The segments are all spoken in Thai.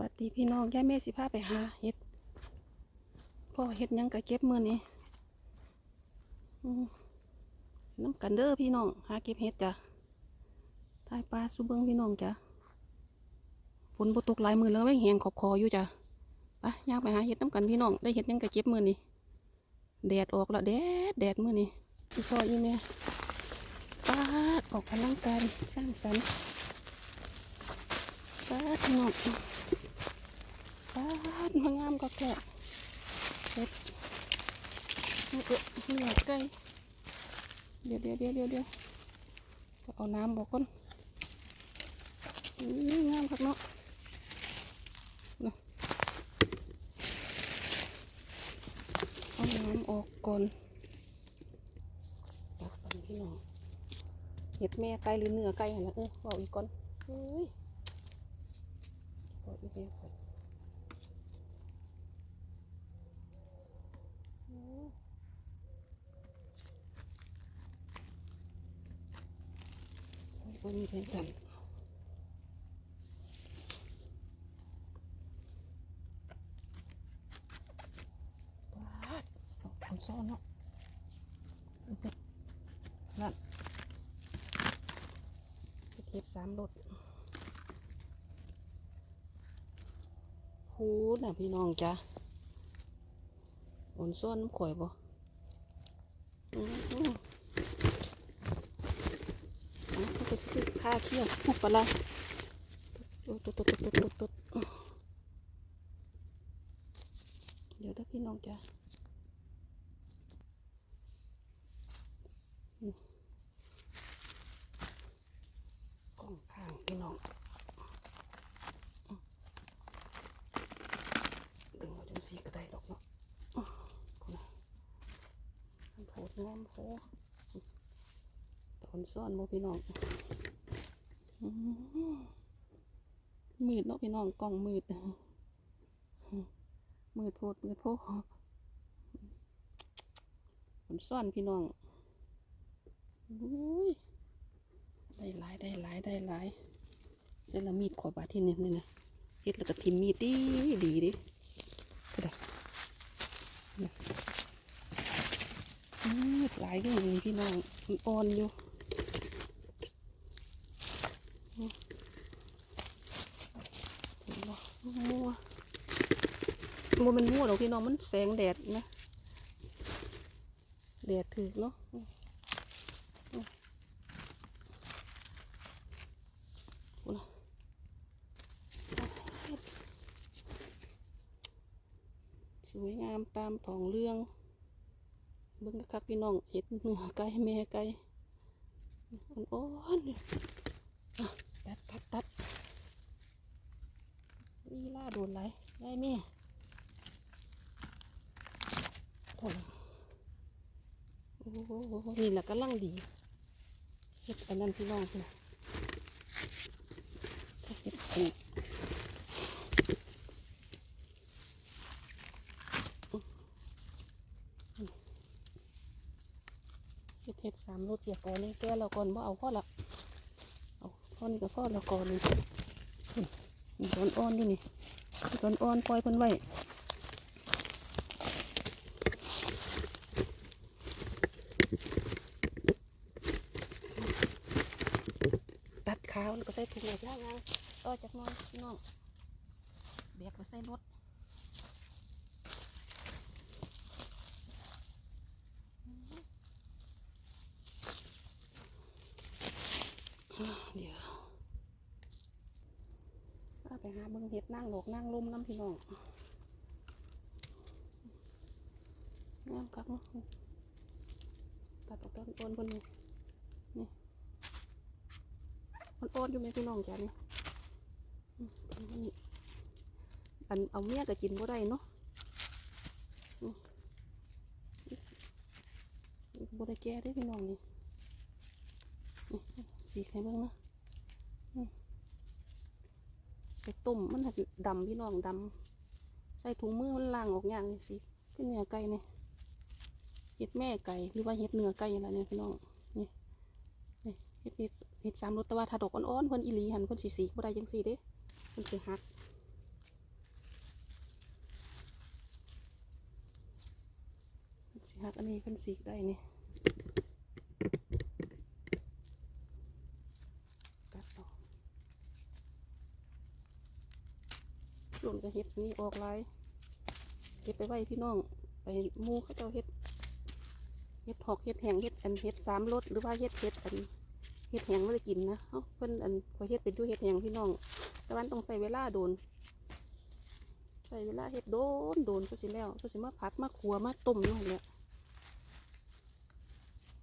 วัสดีพี่น้องย่าแม่สิพาไปหาเห็ดพ่อเห็ดยังกะเก็บมือนี้น้ำกันเด้อพี่น้องหาเก็บเห็ดจ้ะทายปลาสุเบิงพี่น้องจ้ะฝนบ่ตกหลายมือแล้วไม่แหงขอบคออยู่จ้ะไปย่างไปหาเห็ดน้ำกันพี่น้องได้เห็ดยังกะเก็บมือนี้แดดออกแล้วแดดแดดมือนี้พี่พ่ออีแม่ปาออกกำลังกายสร้างสรรค์ปาพี่น้อง ปาดมางามก็แกะเสร็จนี่เออนี่หลอดไก่เดี๋ยวเดี๋ยวเดี๋ยวเดี๋ยวเดี๋ยวจะเอาน้ำบอกก่อนนี่งามครับเนาะเอาน้ำออกก่อนตักปันพี่น้องเห็ดแม่ไก่หรือเนื้อไก่หั่นนะเออบอกอีกก่อนเฮ้ยบอกอีกแม่ก่ ก็มีเพลงกันว้าดเอาซ่อนเนาะนั่นเทปสามรถหูน่ะพี่น้องจ้ะอ่อนซ่อนน้ำข่อยบ่อือหือ อะก็จะ ซื้อค่าเที่ยวหุบปละตุ๊ดตุ๊ดตุ๊ดตุ๊ดตุ๊ดตุ๊ดเดี๋ยวถ้าพี่น้องจะกล้องข้างพี่น้องดึงเอาจังสีก็ได้ดอกเนาะอืมพุ่นนะโผล่งามโผล่ตอนซ่อนโมพี่น้อง มืดเนาะพี่น้องกล้องมืดมืดโพดมืดโพดผลซ่อนพี่น้องอุ้ยได้หลายได้หลายได้หลายเส้นละมีดขอบาที่นี่นี่นะเฮ็ดแล้วก็ทิมมีดดีดีดิก็ได้นะมืดหลายอยู่นี่พี่น้องมันอ่อนอยู่ เห็นบ่ มัวมัวมันมัวหรอกพี่น้องมันแสงแดดนะแดดถึกเนาะสวยงามตามทองเรื่องเบิ่งคักพี่น้องเห็ดเหนือไก่แม่ไก่อ่อนๆเนี่ยอะตัดตัดตัด ลีล่าโดนไรได้แม่โอ้โอ้โหนี่แหละกำลังดีเฮ็ดอันนั้นพี่น้องพี่ถ้าเฮ็ดดีเฮ็ดเฮ็ดสามรสเปียกก่อนนี่แก้เราก่อนว่าเอาพ่อละเอาพ่อนี่กับพ่อเราก่อนนี่ มีต้นอ้อนด้วยนี่ต้นอ้อนปล่อยเพิ่นไว้ตัดขาวแล้วก็ใส่ถุงแบบย่างนะต่อจากน้องน้องเบียกไปใส่รถอ่าเดี๋ยว เอาไป หาเบิ่งเห็ดนั่งหลกนั่งลุ่มน้ำพี่น้องงามคักเนาะตัดออกต้นอ่อนบนนี่นี่มันอ่อนอยู่ไหมพี่น้องจ้ะนี่อืมอันนี้อันเอาเมียก็กินบ่ได้เนาะนี่นี่บ่ได้แก่ได้พี่น้องนี่นี่สีไข่เบิ่งเนาะ ไปต้มมันดำพี่น้องดำใส่ถุงมือมันล่างออกอย่างนี้สิเป็นเนื้อไก่เนี่ยเห็ดแม่ไก่หรือว่าเห็ดเนื้อไก่อะไรเนี่ยพี่น้องนี่เห็ดเห็ดสามรสแต่ว่าถ้าดกอ่อนๆเพิ่นอีหลีหันคนสีสีบ่ได้ยังสีเด้เคนสีฮักสีฮักอันนี้คนสีได้เนี่ย ส่วนกระเฮ็ดนี้ออกลายเก็บไปไว้พี่น้อง ไปหมูเขาเจ้าเฮ็ดเฮ็ดหอกเฮ็ดแหงเฮ็ดอันเฮ็ดสามรสหรือว่าเฮ็ดเฮ็ดอันเฮ็ดแหงไม่ได้กินนะเขาเพิ่นอันพอยเฮ็ดเป็นด้วยเฮ็ดแหงพี่น้องแต่วันต้องใส่เวลาโดนใส่เวลาเฮ็ดโดนโดนก็สิแล้วก็สิมาผัดมาขัวมาต้มอยู่หั่นแหละ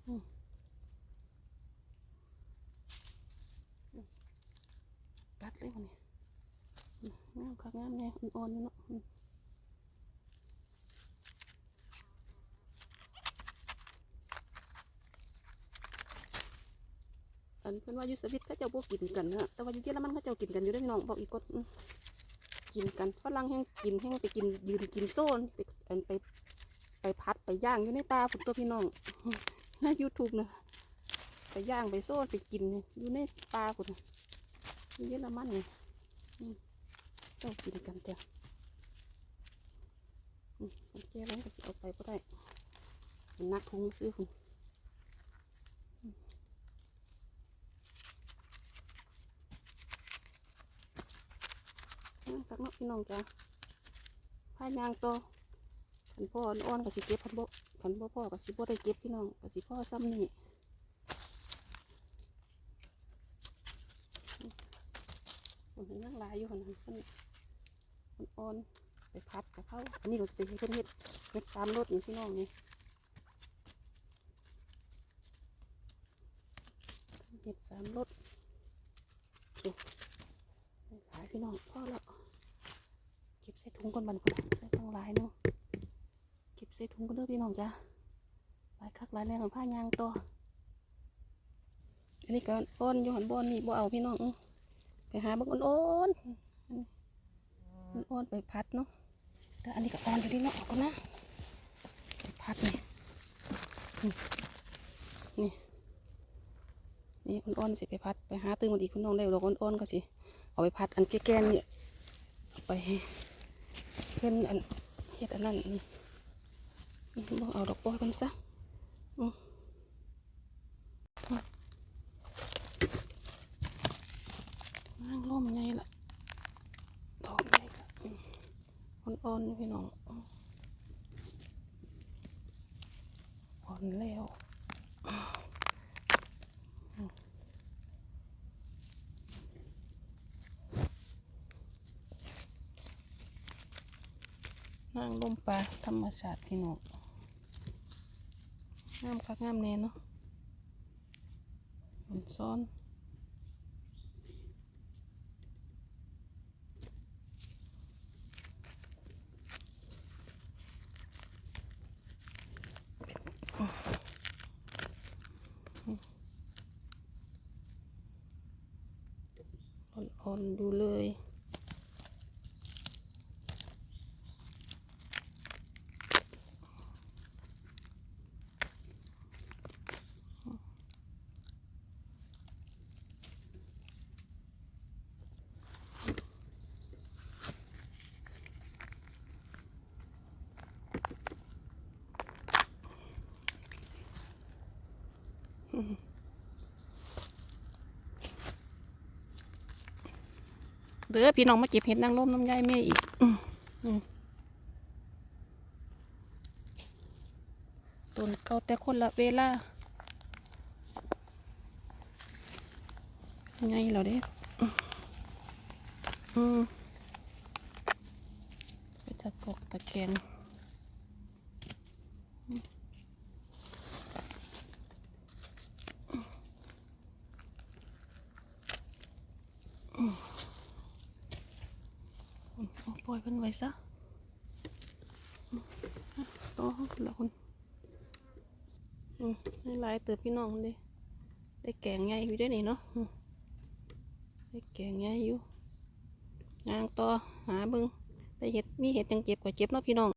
อืมอืมกัดเลยมันนี่อืมงามคักงามแน่อ่อนๆอยู่เนาะอันเพิ่นว่ายุสวิตเขาเจ้าบ่กินกันนะแต่ว่ายูเยอรมันเขาเจ้ากินกันอยู่ด้อพี่น้องบอกอีกกดอืมกินกันฝรั่งแห้งกินแห้งไปกินยืนกินโซนไปอันไปไปพัดไปย่างอยู่ในป่าผมตัวพี่น้องในยูทูบนะไปย่างไปโซนไปกินอยู่ในป่าผมอยู่เยอรมันเนี่อืมเจ้ากินกันจ้ะอืมมันแก้แล้วก็สิเอาไปก็ได้มันนักทุงซื้อคุณนั่งตักนาะพี่น้องจ้ะพายางโตขันพ่ออ่อนๆกับสิเก็บขันโบขันโบพ่อกับสิบ่ได้เก็บพี่น้องกับสิพ่อซ้ำนี่มันนั่งหลาย อยู่คนนั้นมันอ่อนไปพัดกับเขาอันนี้เราจะไปให้เพิ่นเฮ็ดเฮ็ดสามรสนี่พี่น้องนี่เฮ็ดสามรสนี่หลายพี่น้องพ่อแล้วเก็บใส่ถุงก่อนบันพุ่นได้ตั้งหลายเนาะเก็บใส่ถุงก็เด้อพี่น้องจ้ะหลายคักหลายแรงของผ้ายางตัวอันนี้ก็อ้อนอยู่หันบอนนี่บ่เอาพี่น้องอ หาบักอ่อนๆมันอ่อนไปพัดเนาะแต่อันนี้ก็อ่อนอยู่ดีเนาะเอาก็นะไปพัดนี่นี่นี่นี่อ่อนๆสิไปพัดไปหาตื้นมันอีกพี่น้องได้ดอกอ่อนๆก็สิเอาไปพัดอันแก่ๆนี่ไปเพื่อนอันเฮ็ดอันนั้นนี่นี่บ่เอาดอกบัวกันซะอืมนั่งร่มไงล่ะดอกใหญ่ละอืม อ่อนพี่น้องอืมอ่อนแล้วนั่งร่มปลาธรรมชาติพี่น้องงามคักงามแน่เนาะซ้อน อ่อนดูเลย เด้อพี่น้องมาเก็บเห็ดนางรมน้ำยายแม่อีกต้นเก่าแต่คนละเวลาไงเราเด้อืมอืมไปตะกอกตะแกงเอา ปล่อยเพิ่นไว้ซะต้องละคุณอืมให้ลายเติบพี่น้องเด้ได้แกงใหญ่อยู่ด้วยนี่เนาะได้แกงใหญ่อยู่ยางต่อหาเบิ่งได้เห็ดมีเห็ดยังเจ็บกว่าเจ็บเนาะพี่น้อง